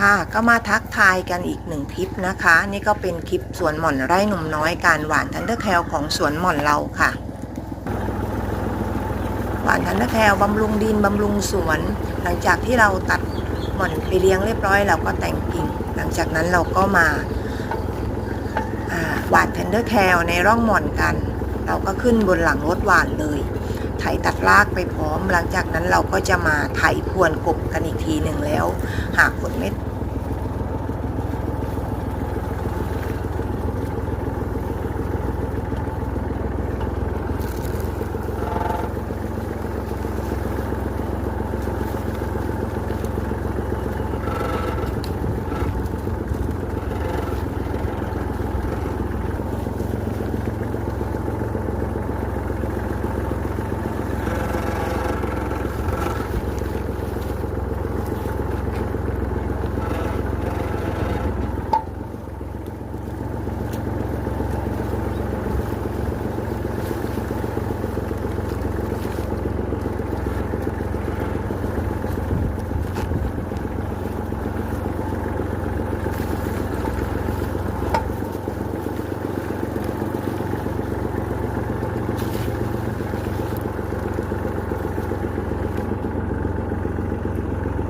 ค่ะก็มาทักทายกันอีกหนึ่งคลิปนะคะ นี่ก็เป็นคลิปสวนหม่อนไร่หนุ่มน้อยการหวานทันเดอร์แคลของสวนหม่อนเราค่ะ หวานทันเดอร์แคลบำรุงดินบำรุงสวน หลังจากที่เราตัดหม่อนไปเลี้ยงเรียบร้อยเราก็แต่งกิ่ง หลังจากนั้นเราก็มาหวานทันเดอร์แคลในร่องหม่อนกัน เราก็ขึ้นบนหลังรถหวานเลยไถตัดรากไปพร้อม หลังจากนั้นเราก็จะมาไถพวนกบกันอีกทีหนึ่งแล้ว หากผลไม่